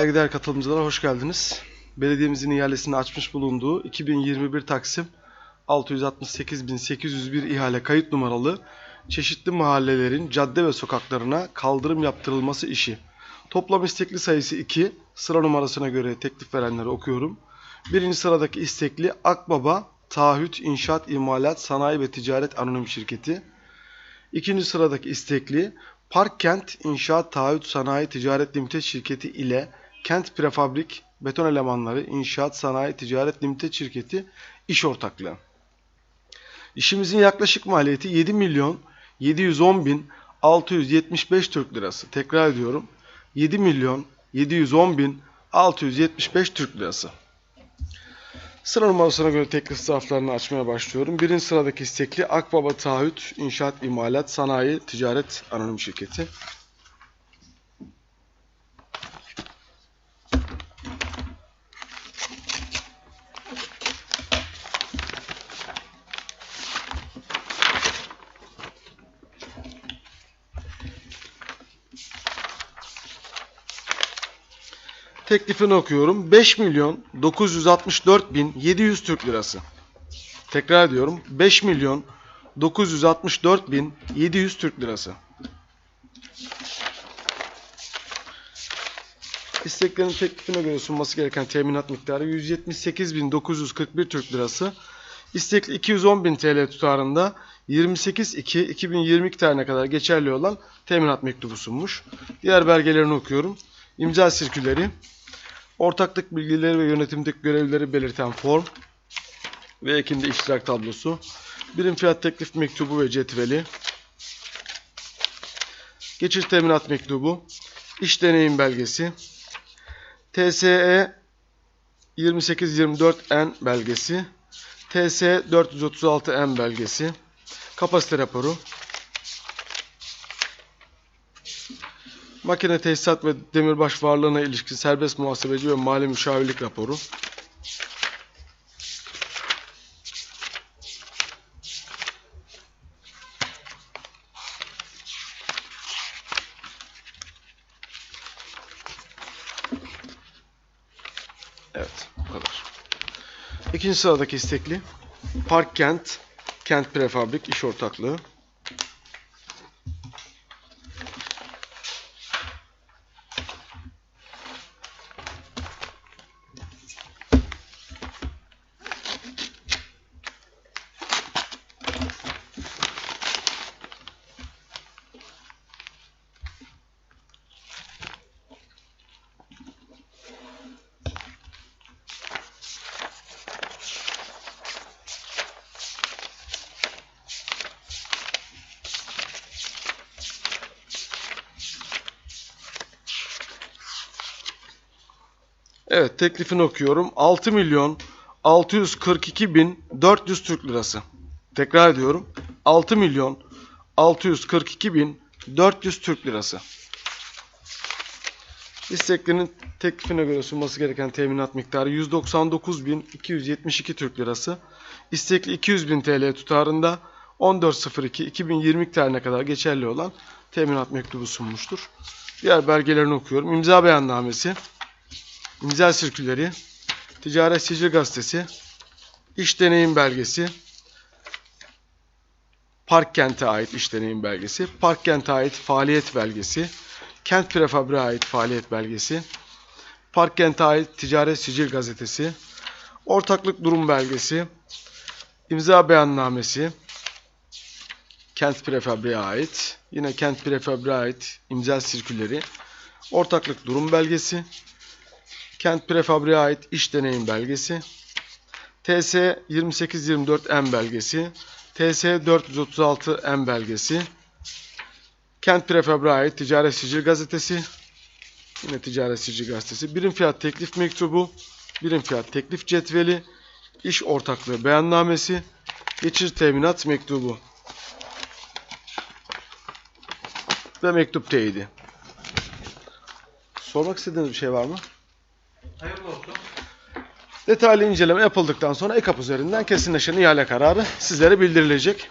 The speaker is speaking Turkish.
Saygıdeğer katılımcılara hoş geldiniz. Belediyemizin ihalesini açmış bulunduğu 2021 Taksim 668.801 ihale kayıt numaralı çeşitli mahallelerin cadde ve sokaklarına kaldırım yaptırılması işi. Toplam istekli sayısı 2. Sıra numarasına göre teklif verenleri okuyorum. Birinci sıradaki istekli Akbaba Taahhüt İnşaat İmalat Sanayi ve Ticaret Anonim Şirketi. İkinci sıradaki istekli Parkkent İnşaat Taahhüt Sanayi Ticaret Limited Şirketi ile Kent Prefabrik Beton Elemanları İnşaat Sanayi Ticaret Limited Şirketi iş ortaklığı. İşimizin yaklaşık maliyeti 7 milyon 710 bin 675 Türk lirası. Tekrar ediyorum. 7 milyon 710 bin 675 Türk lirası. Sıra numarasına göre teklif zarflarını açmaya başlıyorum. Birinci sıradaki istekli Akbaba Taahhüt İnşaat İmalat Sanayi Ticaret Anonim Şirketi. Teklifini okuyorum. 5 milyon 964 bin 700 Türk lirası. Tekrar ediyorum. 5 milyon 964 bin 700 Türk lirası. İsteklerin teklifine göre sunması gereken teminat miktarı 178.941 Türk lirası. İstekli 210.000 TL tutarında 28.2.2022 tarihine kadar geçerli olan teminat mektubu sunmuş. Diğer belgelerini okuyorum. İmza sirküleri, ortaklık bilgileri ve yönetimdeki görevleri belirten form ve ekinde iştirak tablosu, birim fiyat teklif mektubu ve cetveli, geçiş teminat mektubu, iş deneyim belgesi, TSE 2824N belgesi, TS 436N belgesi, kapasite raporu, makine tesisat ve demirbaş varlığına ilişkin serbest muhasebeci ve mali müşavirlik raporu, Evet, bu kadar. İkinci sıradaki istekli Park Kent, Kent Prefabrik iş ortaklığı. Evet, teklifini okuyorum. 6 milyon 642 bin 400 Türk lirası. Tekrar ediyorum. 6 milyon 642 bin 400 Türk lirası. İsteklerinin teklifine göre sunması gereken teminat miktarı 199.272 Türk lirası. İstekli 200.000 TL tutarında 14.02.2020 tarihine kadar geçerli olan teminat mektubu sunmuştur. Diğer belgelerini okuyorum. İmza beyannamesi, imza sirküleri, ticaret sicil gazetesi, iş deneyim belgesi, Park Kent'e ait iş deneyim belgesi, Park Kent'e ait faaliyet belgesi, Kent Prefabrik'e ait faaliyet belgesi, Park Kent'e ait ticaret sicil gazetesi, ortaklık durum belgesi, imza beyannamesi, Kent Prefabrik'e ait, yine Kent Prefabrik'e ait imza sirküleri, ortaklık durum belgesi, Kent Prefabrik'e ait iş deneyim belgesi, TS 2824M belgesi, TS 436M belgesi, Kent Prefabrik'e ait Ticaret Sicil Gazetesi, yine Ticaret Sicil Gazetesi, birim fiyat teklif mektubu, birim fiyat teklif cetveli, iş ortaklığı beyannamesi, geçici teminat mektubu ve mektup teyidi. Sormak istediğiniz bir şey var mı? Detaylı inceleme yapıldıktan sonra EKAP üzerinden kesinleşen ihale kararı sizlere bildirilecek.